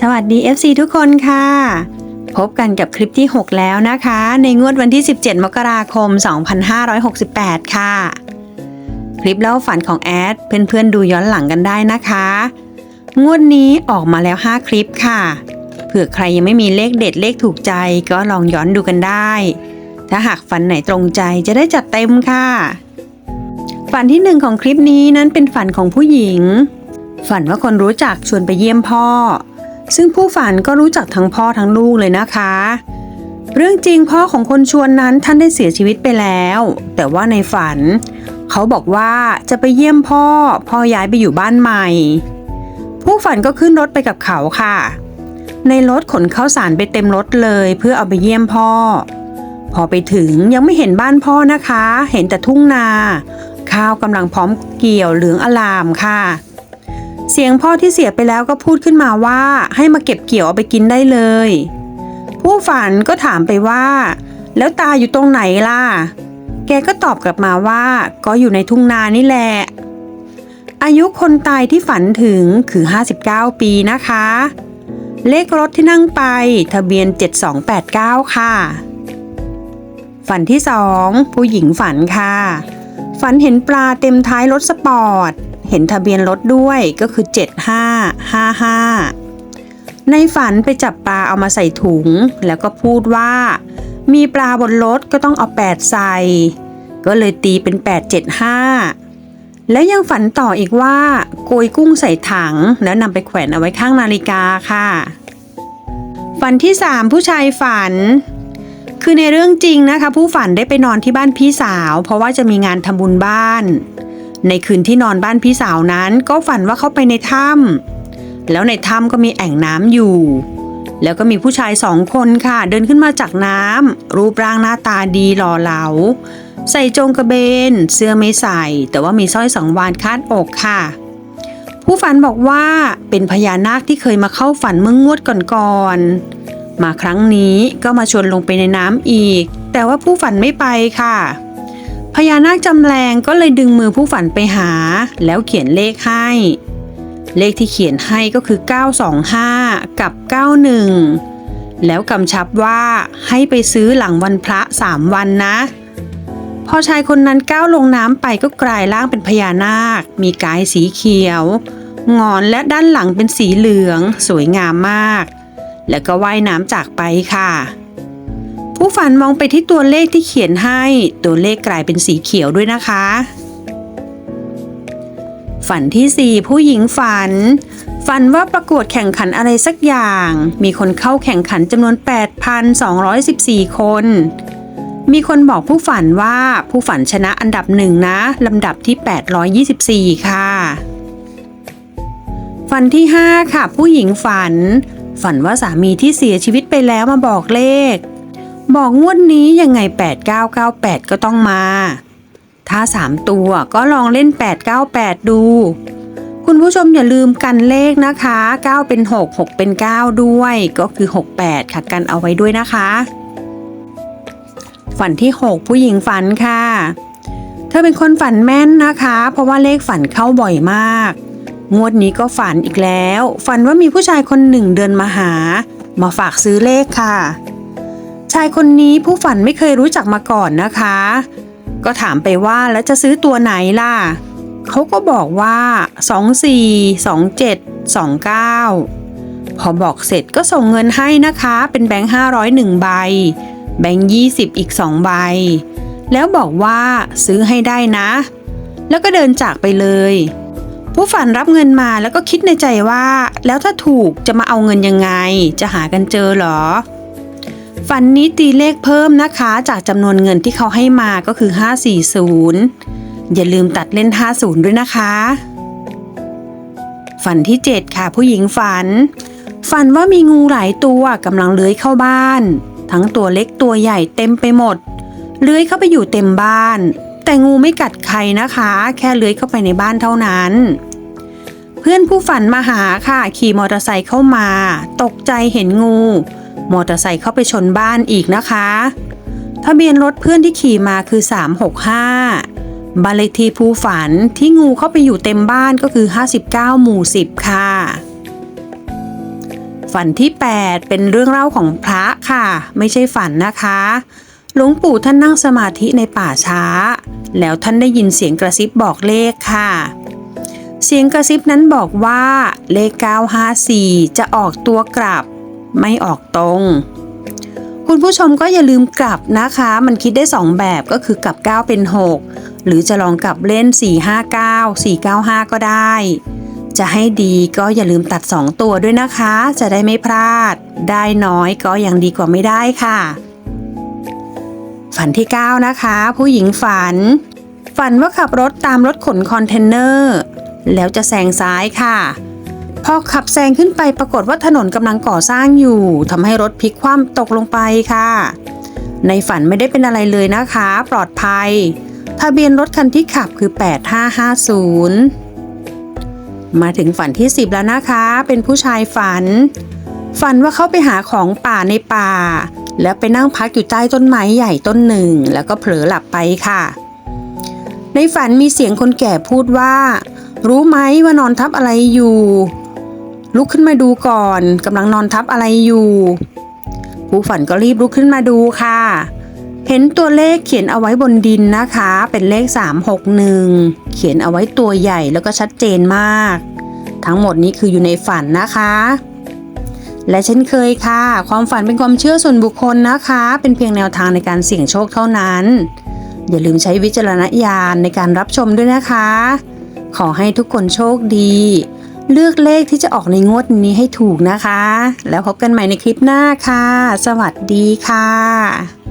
สวัสดี FC ทุกคนค่ะ พบกันกับคลิปที่ 6 แล้วนะคะ ในงวดวันที่ 17 มกราคม 2568 ค่ะ คลิปเล่าฝันของแอด เพื่อนๆดูย้อนหลังกันได้นะคะ งวดนี้ออกมาแล้ว 5 คลิปค่ะ เผื่อใครยังไม่มีเลขเด็ดเลขถูกใจก็ลองย้อนดูกันได้ ถ้าหากฝันไหนตรงใจจะได้จัดเต็มค่ะ ฝันที่หนึ่งของคลิปนี้นั้นเป็นฝันของผู้หญิงฝันว่าคนรู้จักชวนไปเยี่ยมพ่อ ซึ่งผู้ฝันก็รู้จักทั้งพ่อทั้งลูกเลยนะคะ เรื่องจริงพ่อของคนชวนนั้นท่านได้เสียชีวิตไปแล้ว แต่ว่าในฝัน เขาบอกว่าจะไปเยี่ยมพ่อ พ่อย้ายไปอยู่บ้านใหม่ ผู้ฝันก็ขึ้นรถไปกับเขาค่ะ ในรถขนข้าวสารไปเต็มรถเลยเพื่อเอาไปเยี่ยมพ่อ พอไปถึงยังไม่เห็นบ้านพ่อนะคะ เห็นแต่ทุ่งนา ข้าวกำลังพร้อมเกี่ยวเหลืองอลามค่ะ เสียงพ่อที่เสียไปแล้วก็พูดขึ้นมาว่าให้มาเก็บเกี่ยวเอาไปกินได้เลย ผู้ฝันก็ถามไปว่า แล้วตาอยู่ตรงไหนล่ะ แกก็ตอบกลับมาว่า ก็อยู่ในทุ่งนานี่แหละ อายุคนตายที่ฝันถึงคือ 59 ปีนะคะ เลขรถที่นั่งไปทะเบียน 7289 ค่ะ ฝันที่สองผู้หญิงฝันค่ะ ฝันเห็นปลาเต็มท้ายรถสปอร์ต ห็นทะเบียนรถด้วยก็คือ 7555 ในฝันไปจับปลาเอามาใส่ถุง แล้วก็พูดว่า มีปลาบนรถก็ต้องเอา 8 ใส่ ก็เลยตีเป็น 875 แล้วยังฝันต่ออีกว่าโกยกุ้งใส่ถัง แล้วนำไปแขวนเอาไว้ข้างนาฬิกาค่ะ ฝันที่ 3 ผู้ชายฝันคือในเรื่องจริงนะคะ ผู้ฝันได้ไปนอนที่บ้านพี่สาว เพราะว่าจะมีงานทำบุญบ้าน ในคืนที่นอนบ้านพี่สาวนั้นก็ฝันว่าเขาไปในถ้ำแล้วในถ้ำก็มีแอ่งน้ำอยู่ แล้วก็มีผู้ชายสองคนค่ะ เดินขึ้นมาจากน้ำรูปร่างหน้าตาดีหล่อเหลา ใส่โจงกระเบน เสื้อไม่ใส่ แต่ว่ามีสร้อยสังวานคาดอกค่ะ ผู้ฝันบอกว่าเป็นพญานาคที่เคยมาเข้าฝันเมื่องวดก่อนๆมาครั้งนี้ก็มาชวนลงไปในน้ำอีก แต่ว่าผู้ฝันไม่ไปค่ะ พญานาคจำแรงก็เลยดึงมือผู้ฝันไปหา แล้วเขียนเลขให้ เลขที่เขียนให้ก็คือ 925 กับ 91 แล้วกำชับว่าให้ไปซื้อหลังวันพระ3วันนะ พอชายคนนั้นก้าวลงน้ำไปก็กลายร่างเป็นพญานาค มีกายสีเขียวงอนและด้านหลังเป็นสีเหลือง สวยงามมาก แล้วก็ว่ายน้ำจากไปค่ะ ผู้ฝันมองไปที่ตัวเลขที่เขียนให้ ตัวเลขกลายเป็นสีเขียวด้วยนะคะ ฝันที่ 4 ผู้หญิงฝัน ฝันว่าประกวดแข่งขันอะไรสักอย่าง มีคนเข้าแข่งขันจำนวน 8,214 คน มีคนบอกผู้ฝันว่าผู้ฝันชนะอันดับหนึ่งนะลำดับที่ 824 ค่ะ ฝันที่ 5 ค่ะ ผู้หญิงฝัน ฝันว่าสามีที่เสียชีวิตไปแล้วมาบอกเลข บอกงวดนี้ยังไง 8998 ก็ต้องมา ถ้า 3 ตัวก็ลองเล่น 898 ดู คุณผู้ชมอย่าลืมกันเลขนะคะ 9 เป็น 6 6 เป็น 9 ด้วย ก็คือ 68 ค่ะกันเอาไว้ด้วยนะคะ ฝันที่ 6 ผู้หญิงฝันค่ะ เธอเป็นคนฝันแม่นนะคะ เพราะว่าเลขฝันเข้าบ่อยมาก งวดนี้ก็ฝันอีกแล้ว ฝันว่ามีผู้ชายคนหนึ่งเดินมาหา มาฝากซื้อเลขค่ะ ชายคนนี้ผู้ฝันไม่เคยรู้จักมาก่อนนะคะ ก็ถามไปว่าแล้วจะซื้อตัวไหนล่ะ เขาก็บอกว่า 24 27 29 พอบอกเสร็จก็ส่งเงินให้นะคะ เป็นแบงค์500หนึ่งใบ แบงค์20 อีก 2 ใบ แล้วบอกว่าซื้อให้ได้นะ แล้วก็เดินจากไปเลย ผู้ฝันรับเงินมาแล้วก็คิดในใจว่า แล้วถ้าถูกจะมาเอาเงินยังไง จะหากันเจอหรอ ฝันนี้ตีเลขเพิ่มนะคะ จากจำนวนเงินที่เขาให้มาก็คือ 540 อย่าลืมตัดเล่น 50 ด้วยนะคะ ฝันที่ 7 ค่ะผู้หญิงฝัน ฝันว่ามีงูหลายตัวกำลังเลื้อยเข้าบ้าน ทั้งตัวเล็กตัวใหญ่เต็มไปหมด เลื้อยเข้าไปอยู่เต็มบ้าน แต่งูไม่กัดใครนะคะ แค่เลื้อยเข้าไปในบ้านเท่านั้นเพื่อนผู้ฝันมาหาค่ะ ขี่มอเตอร์ไซค์เข้ามา ตกใจเห็นงู มอเตอร์ไซค์เข้าไปชนบ้านอีกนะคะ ทะเบียนรถเพื่อนที่ขี่มาคือ 365บ้านเลขที่ผู้ฝันที่งูเข้าไปอยู่เต็มบ้านก็คือ 59 หมู่ 10 ค่ะ ฝันที่ 8 เป็นเรื่องเล่าของพระค่ะ ไม่ใช่ฝันนะคะ หลวงปู่ท่านนั่งสมาธิในป่าช้า แล้วท่านได้ยินเสียงกระซิบบอกเลขค่ะเสียงกระซิบนั้นบอกว่าเลข 954 จะออกตัวกลับ ไม่ออกตรง คุณผู้ชมก็อย่าลืมกลับนะคะ มันคิดได้ 2 แบบก็คือกลับ 9 เป็น 6 หรือจะลองกลับเล่น 459 495 ก็ได้ จะให้ดีก็อย่าลืมตัด 2 ตัวด้วยนะคะ จะได้ไม่พลาด ได้น้อยก็ยังดีกว่าไม่ได้ค่ะ ฝันที่ 9 นะคะ ผู้หญิงฝัน ฝันว่าขับรถตามรถขนคอนเทนเนอร์ แล้วจะแซงซ้ายค่ะ พอขับแซงขึ้นไปปรากฏว่าถนนกำลังก่อสร้างอยู่ทำให้รถพลิกคว่ำตกลงไปค่ะ ในฝันไม่ได้เป็นอะไรเลยนะคะ ปลอดภัย ทะเบียนรถคันที่ขับคือ 8550 มาถึงฝันที่ 10 แล้วนะคะ เป็นผู้ชายฝัน ฝันว่าเขาไปหาของป่าในป่า แล้วไปนั่งพักอยู่ใต้ต้นไม้ใหญ่ต้นหนึ่ง แล้วก็เผลอหลับไปค่ะ ในฝันมีเสียงคนแก่พูดว่ารู้ไหมว่านอนทับอะไรอยู่ ลุกขึ้นมาดูก่อนกำลังนอนทับอะไรอยู่ผู้ฝันก็รีบลุกขึ้นมาดูค่ะ เห็นตัวเลขเขียนเอาไว้บนดินนะคะ เป็นเลข 361 เขียนเอาไว้ตัวใหญ่แล้วก็ชัดเจนมาก ทั้งหมดนี้คืออยู่ในฝันนะคะ และเช่นเคยค่ะ ความฝันเป็นความเชื่อส่วนบุคคลนะคะ เป็นเพียงแนวทางในการเสี่ยงโชคเท่านั้น อย่าลืมใช้วิจารณญาณในการรับชมด้วยนะคะ ขอให้ทุกคนโชคดี เลือกเลขที่จะออกในงวดนี้ให้ถูกนะคะ แล้วพบกันใหม่ในคลิปหน้าค่ะ สวัสดีค่ะ